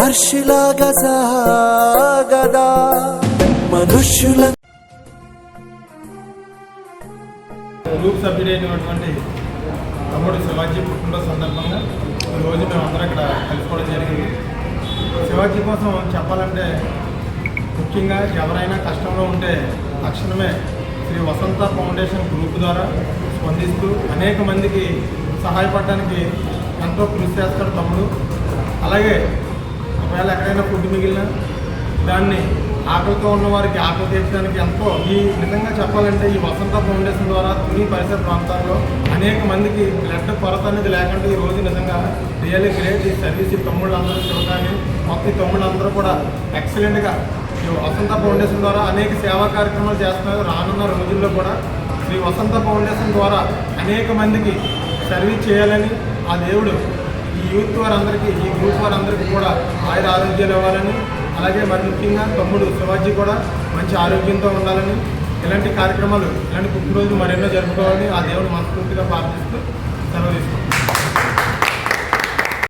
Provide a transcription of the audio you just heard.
మహర్షిలాగా సాగదా. మనుష్యుల గ్రూప్ సభ్యుడైనటువంటి తమ్ముడు శివాజీ పుట్టినరోజు సందర్భంగా ఈరోజు మేమందరం ఇక్కడ కలుసుకోవడం జరిగింది. శివాజీ కోసం చెప్పాలంటే ముఖ్యంగా ఎవరైనా కష్టంలో ఉంటే తక్షణమే శ్రీ వసంత ఫౌండేషన్ గ్రూప్ ద్వారా స్పందిస్తూ అనేక మందికి సహాయపడడానికి ఎంతో కృషి చేస్తాడు తమ్ముడు. అలాగే ఒకవేళ ఎక్కడైనా ఫుడ్ మిగిలిన దాన్ని ఆకలితో ఉన్న వారికి ఆకలి తీర్చడానికి ఎంతో ఈ నిజంగా చెప్పాలంటే ఈ వసంత ఫౌండేషన్ ద్వారా తుని పరిసర ప్రాంతాల్లో అనేక మందికి బ్లడ్ కొరత అనేది లేకుండా ఈ రోజు నిజంగా రియల్లీ గ్రేట్. ఈ సర్వీస్ ఈ తమ్ముళ్ళందరూ చూడగానే మొత్తం తమ్ముళ్ళందరూ కూడా ఎక్సలెంట్గా ఈ వసంత ఫౌండేషన్ ద్వారా అనేక సేవా కార్యక్రమాలు చేస్తున్నారు. రానున్న రోజుల్లో కూడా శ్రీ వసంత ఫౌండేషన్ ద్వారా అనేక మందికి సర్వీస్ చేయాలని ఆ దేవుడు ఈ యూత్ వారందరికీ ఈ గ్రూప్ వారందరికీ కూడా ఆయుర ఆరోగ్యాలు ఇవ్వాలని అలాగే మరి ముఖ్యంగా తమ్ముడు శివాజీ కూడా మంచి ఆరోగ్యంతో ఉండాలని ఇలాంటి కార్యక్రమాలు ఇలాంటి పుట్టినరోజు మరెన్నో జరుపుకోవాలని ఆ దేవుడు మనస్ఫూర్తిగా ప్రార్థిస్తూ సెలవు తీసుకుంటాం